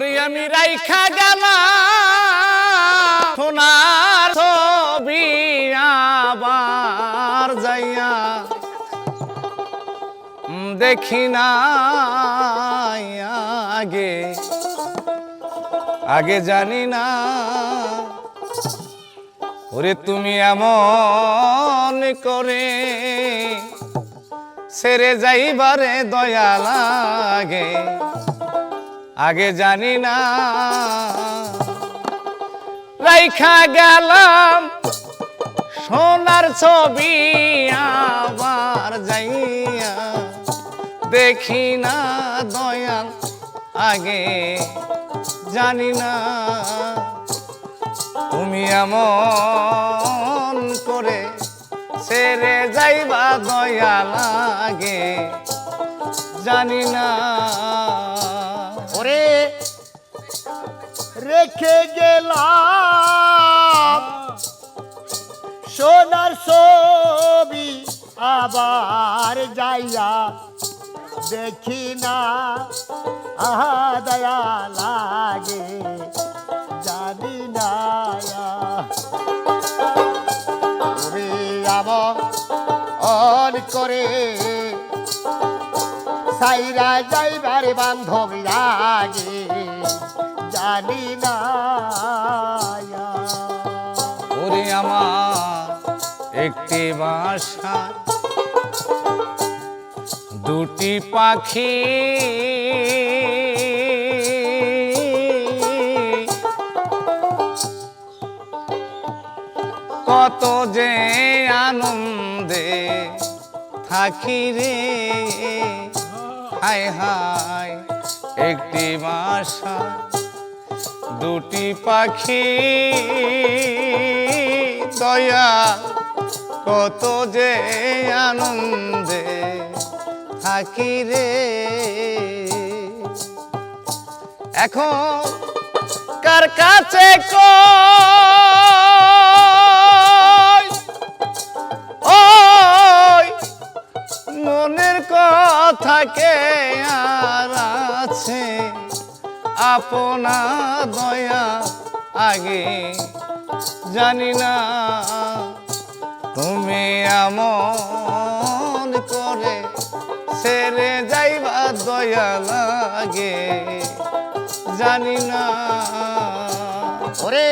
ওরে আমি রাইখা গেলাম, সোনার ছবি আবার যাইয়া। দেখি না আগে আগে জানি না। ওরে তুমি এমন করে সেরে যাইবারে দয়া লাগে। আগে জানি না। রাইখা গেলাম, সোনার ছবি আবার যাইয়া দেখি না দয়াল, আগে জানি না। তুমি এমন করে সেরে যাইবা দয়া লাগে জানি না। ওরে রেখে গেলাম। সোনার ছবি আবার যাইয়া দেখি না। আহা, দয়া লাগে, জানি না ওরে আমার অন করে সাইরা যাইবার বান্ধব লাগে জানি না ওরে আমার, একটি বাসা, দুটি পাখি, কত যে আনন্দে থাকি রে। হায় হায়, একটি বাসা, দুটি পাখি, দয়া, কত যে আনন্দে থাকি রে। এখন কার কাছে কই কথা কে আর আছে আপনা দয়া। আগে জানি না তুমি এমন করে সেরে যাইবা দয়া লাগে। জানি না। ওরে,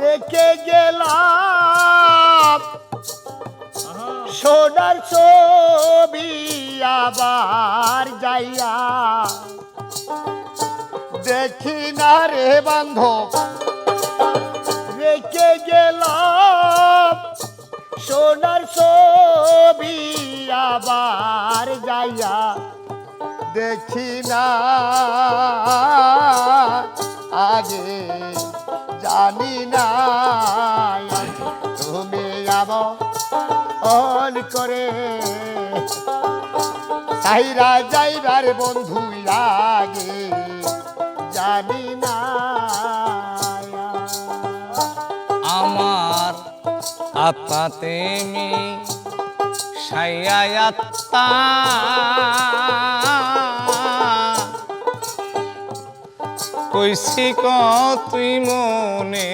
রেখে গেলাম সোনার ছবি আবার যাইয়া দেখি না রে বান্ধব, রেখে গেলাম। সোনার ছবি আবার যাইয়া দেখি না। আগে জানি না। করে সাইরা যাইবার বন্ধু লাগে, জানি না। আমার আত্মা তেমি সাইয়া আত্মা। কইছি ক তুই মনে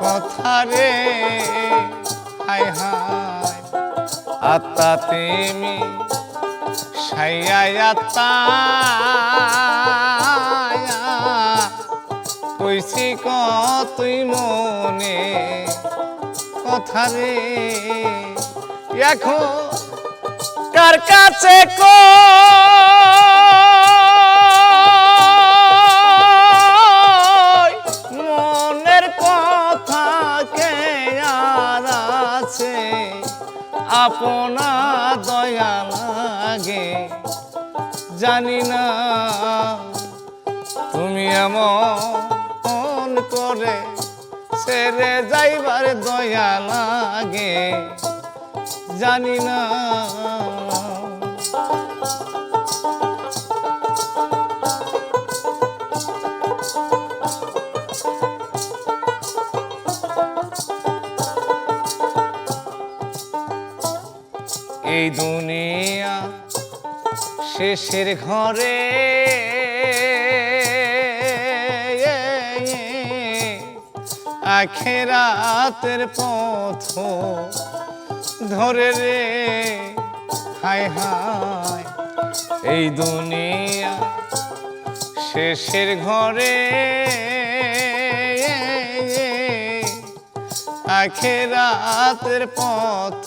কথা রে? হায় হায়। আত্মা তেমি সাইয়া আত্মা কইছি ক তুই মনে কথা রে? এখন কার কাছে কই আপনা দয়া লাগে। জানি না তুমি এমন করে সেরে যাইবার দয়া লাগে। জানি না এই দুনিয়া শেষের ঘরে। আখেরাতের পথ ধরে রে। হায় হায় এই দুনিয়া শেষের ঘরে। আখেরাতের পথ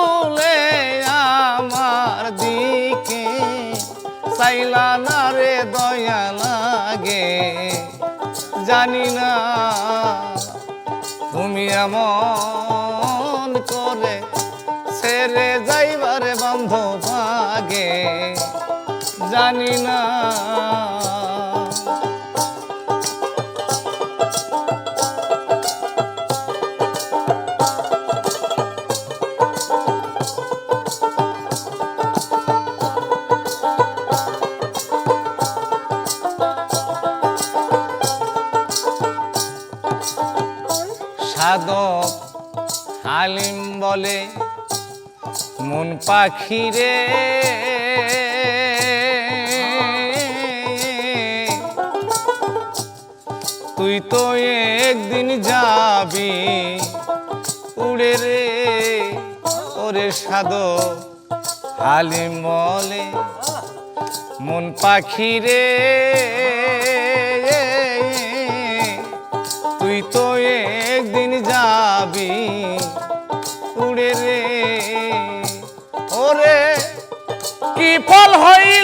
জানি না তুমি এমন করে ছেড়ে যাইবারে বন্ধ ভাগে। জানি না সাধক হালিম বলে, মন পাখি রে তুই তো একদিন যাবি উড়ে রে, ওরে সাধক হালিম বলে, মন পাখি রে Oh.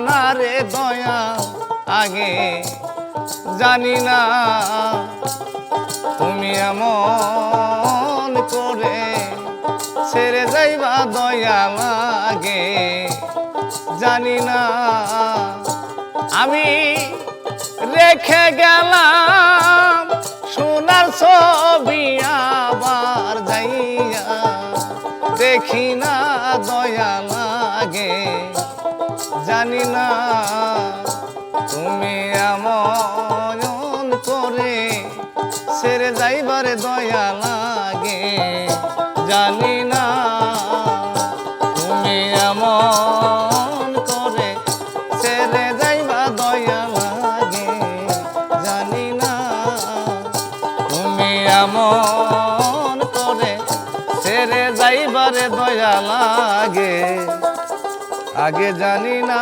সীমানা রে দয়া, আগে জানি না তুমি এমন করে ছেড়ে যাইবা দয়া লাগে। জানি না আমি রেখে গেলাম সোনার ছবি আবার যাইয়া, দেখি না দয়া লাগে। জানি না তুমি এমন করে সেরে যাইবারে দয়া লাগে। জানি না তুমি এমন করে ছেড়ে যাইবা দয়া লাগে। জানি না তুমি এমন করে সেরে যাইবারে দয়া লাগে। আগে জানি না